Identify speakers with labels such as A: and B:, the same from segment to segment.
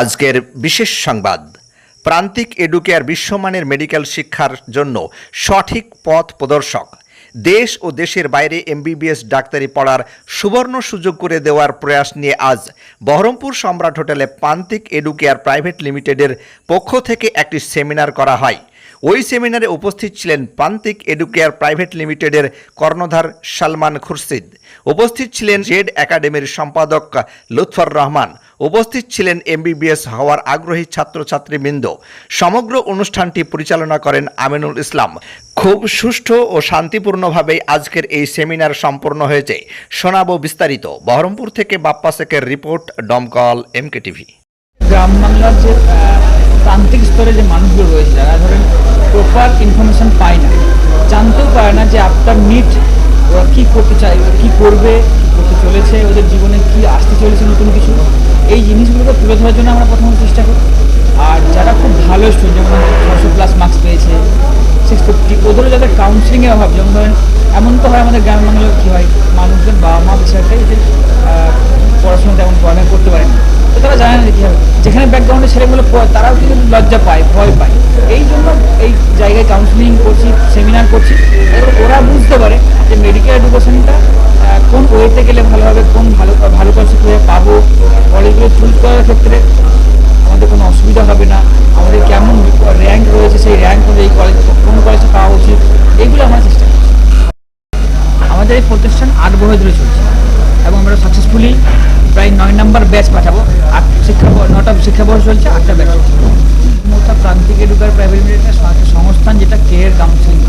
A: আজকের বিশেষ সংবাদ, প্রান্তিক এডুকেয়ার বিশ্বমানের মেডিকেল শিক্ষার জন্য সঠিক পথ প্রদর্শক, দেশ ও দেশের বাইরে এমবিবিএস ডাক্তারি পড়ার সুবর্ণ সুযোগ করে দেওয়ার প্রয়াস নিয়ে আজ বহরমপুর সম্রাট হোটেলে প্রান্তিক এডুকেয়ার প্রাইভেট লিমিটেডের পক্ষ থেকে একটি সেমিনার করা হয়। ওই সেমিনারে উপস্থিত ছিলেন প্রান্তিক এডুকেয়ার প্রাইভেট লিমিটেডের কর্ণধার সালমান খুরশিদ। উপস্থিত ছিলেন জেড একাডেমির সম্পাদক লুৎফর রহমান। উপস্থিত ছিলেন এমবিবিএস হওয়ার আগ্রহী ছাত্রছাত্রীবৃন্দ। সমগ্র অনুষ্ঠানটি পরিচালনা করেন আমিনুল ইসলাম। খুব সুষ্ঠু ও শান্তিপূর্ণভাবে আজকের এই সেমিনার সম্পন্ন হয়েছে। শোনাবো বিস্তারিত। বহরমপুর থেকে বাপ্পা শেখের রিপোর্ট ডমকল এমকে টিভি।
B: গ্রাম বাংলার যে প্রান্তিক স্তরে যে মানুষগুলো রয়েছে, যারা ধরেন প্রপার ইনফরমেশন পায় না, জানতেও পারে না যে আফটার মিট ওরা কী করতে চায়, কী করবে করতে চলেছে, ওদের জীবনে কী আসতে চলেছে, নতুন কিছু। এই জিনিসগুলোকে তুলে ধরার জন্য আমরা প্রথমত চেষ্টা করি। আর যারা খুব ভালো স্টুডেন্ট যেমন ছশো প্লাস মার্কস পেয়েছে সিক্স ফিফটি ওদেরও যাদের কাউন্সিলিংয়ের অভাব, যেমন ধরেন, এমন তো হয় আমাদের গ্রাম বাংলার কী হয়, মানুষজন বাবা মা বিষয়টাই যে পড়াশোনা তেমন পড়াশোনা করতে পারেনি তো তারা জানে না কী হবে যেখানে ব্যাকগ্রাউন্ডে ছেলেগুলো তারাও কিন্তু লজ্জা পায়, ভয় পায়। এই জন্য এই জায়গায় কাউন্সিলিং করছি সেমিনার করছি। ওরা বুঝতে পারে যে মেডিকেল এডুকেশনটা কোন ওয়েতে গেলে ভালো হবে, কোন ভালো ভালো কলেজ কোথায় পাবো। কলেজগুলো চুজ করার ক্ষেত্রে আমাদের কোনো অসুবিধা হবে না। আমাদের কেমন র্যাঙ্ক রয়েছে, সেই র্যাঙ্ক অনুযায়ী কলেজ কোন কলেজে পাওয়া উচিত এইগুলো আমরা চেষ্টা করি আমাদের এই প্রতিষ্ঠান আট বছর ধরে চলছে এবং আমরা সাকসেসফুলি নয় নম্বর ব্যাচ পাঠাবো। আট শিক্ষা নটা শিক্ষাবর্ষ চলছে, আটটা ব্যাচ মোটা প্রান্তিক এডুকার প্রাইভেট লিমিটেড সংস্থান যেটা কেয়ার কাউন্সিলিং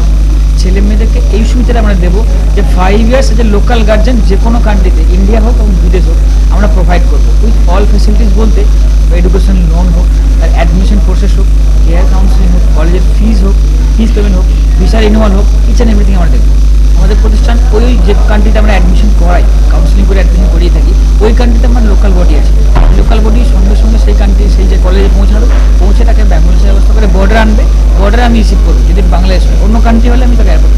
B: ছেলে মেয়েদেরকে এই সুবিধাটা আমরা দেবো যে ফাইভ ইয়ার্স যে লোকাল গার্জেন যে কোনো কান্ট্রিতে ইন্ডিয়া হোক এবং বিদেশ হোক, আমরা প্রোভাইড করব। উইথ অল ফেসিলিটিস বলতে এডুকেশন লোন হোক, তার অ্যাডমিশন প্রসেস হোক কেয়ার কাউন্সিলিং হোক কলেজের ফিজ হোক ফিজ পেমেন্ট হোক ভিসা রিনিউয়াল হোক ইচ অ্যান্ড এভরিথিং আমরা দেখব আমাদের প্রতিষ্ঠান, ওই যে কান্ট্রিতে আমরা অ্যাডমিশন করাই কাউন্সিলিং করে অ্যাডমিশন করিয়ে থাকি, ওই কান্ট্রিতে আমার লোকাল বডি আছে। লোকাল বডি সঙ্গে সঙ্গে সেই কান্ট্রি সেই যে কলেজে পৌঁছালো পৌঁছে তাকে ব্যাঙ্গলোর ব্যবস্থা করে বর্ডার আনবে। বর্ডারে আমি রিসিভ করব, যদি বাংলাদেশ হয়। অন্য কান্ট্রি হলে আমি তাকে এয়ারপোর্ট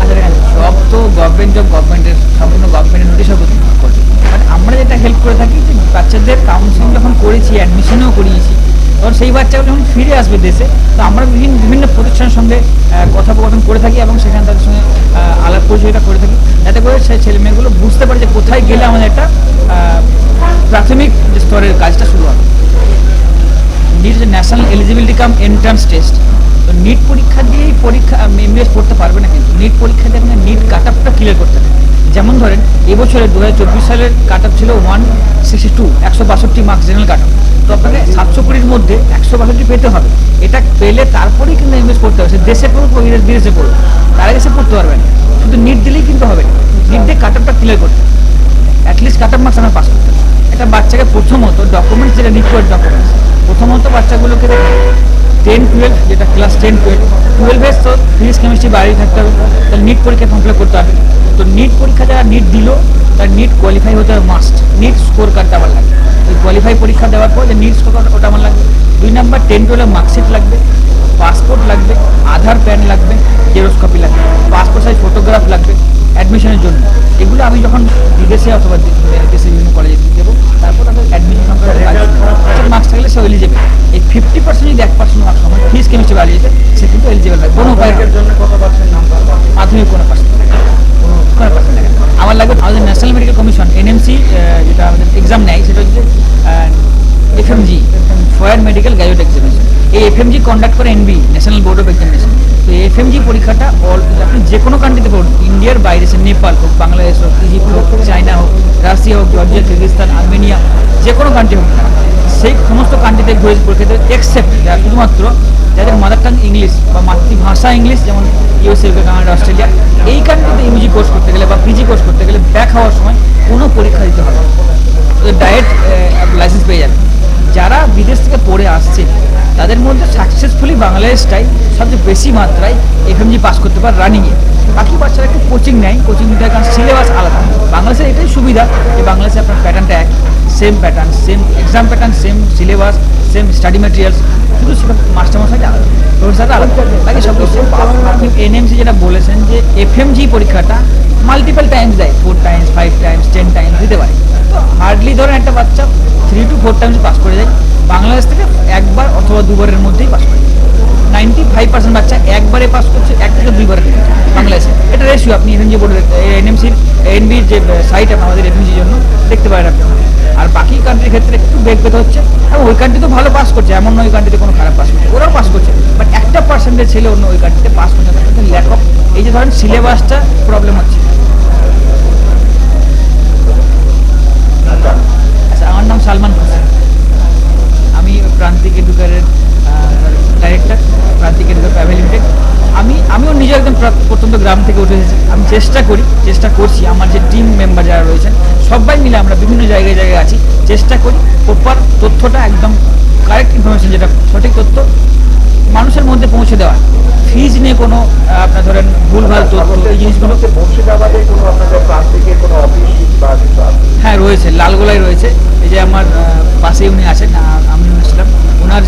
B: আচ্ছা সব তো গভর্নমেন্ট জব গভর্নমেন্টের সম্পূর্ণ গভর্নমেন্টের নোটিশ করবে বাট আমরা যেটা হেল্প করে থাকি, যে বাচ্চাদের কাউন্সিলিং যখন করেছি অ্যাডমিশনও করিয়েছি তখন সেই বাচ্চাগুলো যখন ফিরে আসবে দেশে, তো আমরা বিভিন্ন বিভিন্ন প্রতিষ্ঠানের সঙ্গে কথোপকথন করে থাকি এবং সেখানে তাদের সঙ্গে আলাপ পরিচয়টা করে থাকি। যাতে করে সেই ছেলে মেয়েগুলো বুঝতে পারে যে কোথায় গেলে আমাদের একটা প্রাথমিক স্তরের কাজটা শুরু হবে। নিট যে national eligibility cum entrance test তো নিট পরীক্ষা দিয়েই পরীক্ষা এমবিএস পড়তে পারবে না কিন্তু। নিট পরীক্ষা দিয়ে আপনার নিট কাট আপটা ক্লিয়ার করতে হবে। যেমন ধরেন এবছরে দু হাজার চব্বিশ সালের কাট আপ ছিল ওয়ান সিক্সটি টু একশো বাষট্টি মার্কস জেনারেল কাট আপ তো আপনাকে সাতশো কোটির মধ্যে একশো বাষট্টি পেতে হবে। এটা পেলে তারপরেই কিন্তু এমবিএস করতে হবে। সে দেশে পড়ুক বিদেশ- পড়ুক, তার আগে সে পড়তে পারবে না। শুধু নিট দিলেই কিন্তু হবে না। নিট দিয়ে কাট আপটা ক্লিয়ার করতে at least cut off marks আমরা পাস করতে একটা বাচ্চাকে প্রথমত ডকুমেন্টস যেটা রিকোয়ার্ড ডকুমেন্টস প্রথমত বাচ্চাগুলোকে টেন টুয়েলভ যেটা ক্লাস টেন টুয়েলভ টুয়েলভের তো ফিজিক্স কেমিস্ট্রি বাইরে থাকতে হবে। তাহলে নিট পরীক্ষা ফর্ম ফিল করতে হবে। তো নিট পরীক্ষা যারা নিট দিল তার নিট কোয়ালিফাই হতে হবে মাস্ট নিট স্কোর কার্ডটা আমার লাগবে। ওই কোয়ালিফাই পরীক্ষা দেওয়ার পর যে নিট স্কোর কার্ড ওটা আমার লাগবে। দুই নাম্বার টেন টুয়েলভ মার্কশিট লাগবে পাসপোর্ট লাগবে আধার প্যান লাগবে জেরক্স কপি লাগবে পাসপোর্ট সাইজ ফটোগ্রাফ লাগবে অ্যাডমিশনের জন্য। এগুলো আমি যখন বিদেশে অথবা দেশে বিভিন্ন কলেজে দেবো তারপর তাদের অ্যাডমিশন মার্কস থাকলে সে এলিজেবল এই ফিফটি পার্সেন্ট যদি এক পার্সেন্ট মার্কস হয় ফিজ কেমিস্ট্রি বাড়িয়ে সে কিন্তু এলিজেবল হয়। কোনো জন্য কত পার্সেন্ট নাম্বার মাধ্যমিক কোনো পার্সেন্ট কোনো পার্সেন্ট লাগে না। আমার লাগবে আমাদের ন্যাশনাল মেডিকেল কমিশন এনএমসি যেটা আমাদের এক্সাম নেয় সেটা হচ্ছে FMG foreign medical graduate examination এই এফএমজি কন্ডাক্ট করে NB national board of examination তো এফএমজি পরীক্ষাটা অল আপনি যে কোনো কান্ট্রিতে পড়ুন ইন্ডিয়ার বাইরে সে নেপাল হোক, বাংলাদেশ হোক ইজিপ্ট হোক চায়না হোক রাশিয়া হোক জর্জিয়া কিরগিস্তান আর্মেনিয়া যে কোনো কান্ট্রি হোক সেই সমস্ত কান্ট্রিতে ঘুরে পরীক্ষা দেবে এক্সেপ্ট যারা শুধুমাত্র যাদের মাদার টাং ইংলিশ বা মাতৃভাষা ইংলিশ যেমন ইউএসএ কানাডা অস্ট্রেলিয়া এই কান্ট্রিতে ইউজি কোর্স করতে গেলে বা পিজি কোর্স করতে গেলে ব্যাক হওয়ার সময় কোনো পরীক্ষা দিতে হবে ডাইরেক্ট লাইসেন্স পেয়ে যাবে যারা বিদেশ থেকে পড়ে আসছে তাদের মধ্যে সাকসেসফুলি বাংলাদেশটাই সবচেয়ে বেশি মাত্রায় এফএমজি পাস করতে পারে রানিংয়ে বাকি বাচ্চারা একটু কোচিং নেয় কোচিং নিতে কারণ সিলেবাস আলাদা। বাংলাদেশের এটাই সুবিধা যে বাংলাদেশে আপনার প্যাটার্নটা এক same pattern same exam pattern same syllabus same study materials শুধু সেটা মাস্টারমশাইটা আলাদা প্রফেসরটা আলাদা। বাকি সব কিছু আপনি এনএমসি যেটা বলেছেন যে এফএমজি পরীক্ষাটা মাল্টিপল টাইমস দেয় four times five times ten times দিতে পারে। তো হার্ডলি ধরেন একটা বাচ্চা three two four times pass করে যায় বাংলাদেশ থেকে একবার দুবারের মধ্যেই পাস করে নাইনটি ফাইভ পার্সেন্ট বাচ্চা একবারে পাস করছে, এক থেকে দুইবারে বাংলাদেশে। এটা রেশিও আপনি এনএমজি বোর্ডের এনএমসির এনবির যে সাইট আমাদের এনএমসির জন্য, দেখতে পারেন আপনি আর বাকি কান্ট্রির ক্ষেত্রে একটু বেগ পেতে হচ্ছে। এবং ওই কান্ট্রি তো ভালো পাস করছে, এমন নয় ওই কান্ট্রিতে কোনো খারাপ পাস করছে, ওরাও পাস করছে। বাট একটা পার্সেন্টের ছেলে অন্য ওই কান্ট্রিতে পাস করছে না কিন্তু ল্যাক অফ এই যে ধরেন সিলেবাসটা প্রবলেম হচ্ছে। আচ্ছা আমার নাম সালমান হোসেন। আমি প্রান্তিক এডুকারের ডাইরেক্টর প্রান্তিক এডুকার প্রাইভেট লিমিটেড আমি, আমিও নিজে একদম প্রত্যন্ত গ্রাম থেকে উঠে এসেছি। আমি চেষ্টা করি, চেষ্টা করছি, আমার যে টিম মেম্বার যারা রয়েছেন, সবাই মিলে আমরা বিভিন্ন জায়গায় জায়গায় আছি, চেষ্টা করি প্রপার তথ্যটা একদম কারেক্ট ইনফরমেশন যেটা সঠিক তথ্য মানুষের মধ্যে পৌঁছে দেওয়া। ফিজ নিয়ে কোনো আপনার ধরেন ভুলভাল তথ্য, এই জিনিসগুলো
C: প্রান্তিকের?
B: হ্যাঁ রয়েছে, লালগোলায় রয়েছে। এই যে আমার পাশে উনি আছেন আমি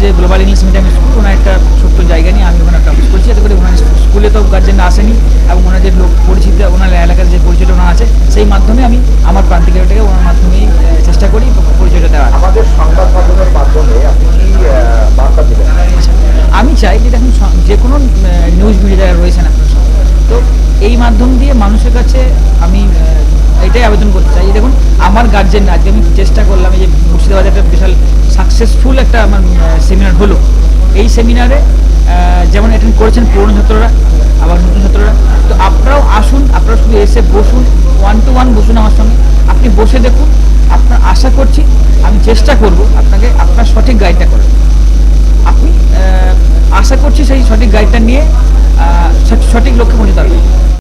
B: যে গ্লোবাল ইংলিশ মিডিয়াম স্কুল ওনার একটা ছোট্ট জায়গা নিয়ে আমি ওখানে একটা অফিস করছি। যাতে করে ওনার স্কুলে তো গার্জেনরা আসেনি এবং ওনার যে লোক পরিচিত ওনার এলাকার যে পরিচয়টা ওনার আছে সেই মাধ্যমে আমি আমার প্রান্তিকটাকে ওনার মাধ্যমেই চেষ্টা করি পরিচয়টা দেওয়ার।
C: আমাদের সংবাদ মাধ্যমের মাধ্যমে আপনি কি বার্তা দিবেন?
B: আচ্ছা, আমি চাই যে দেখুন যে কোনো নিউজ মিডিয়া রয়েছেন আপনার সঙ্গে, তো এই মাধ্যম দিয়ে মানুষের কাছে আমি এটাই আবেদন করতে চাই। দেখুন, আমার গার্জেন আজকে আমি চেষ্টা করলাম, এই যে মুর্শিদাবাদে একটা বিশাল সাকসেসফুল একটা আমার সেমিনার হলো। এই সেমিনারে যেমন অ্যাটেন্ড করেছেন পুরনো ছাত্ররা, আবার নতুন ছাত্ররা, তো আপনারাও আসুন, আপনারা শুধু এসে বসুন ওয়ান টু ওয়ান বসুন আমার সঙ্গে। আপনি বসে দেখুন, আপনার আশা করছি, আমি চেষ্টা করব আপনাকে আপনার সঠিক গাইডটা করার। আপনি আশা করছি সেই সঠিক গাইডটা নিয়ে সঠিক লক্ষ্যে পৌঁছে পারবেন।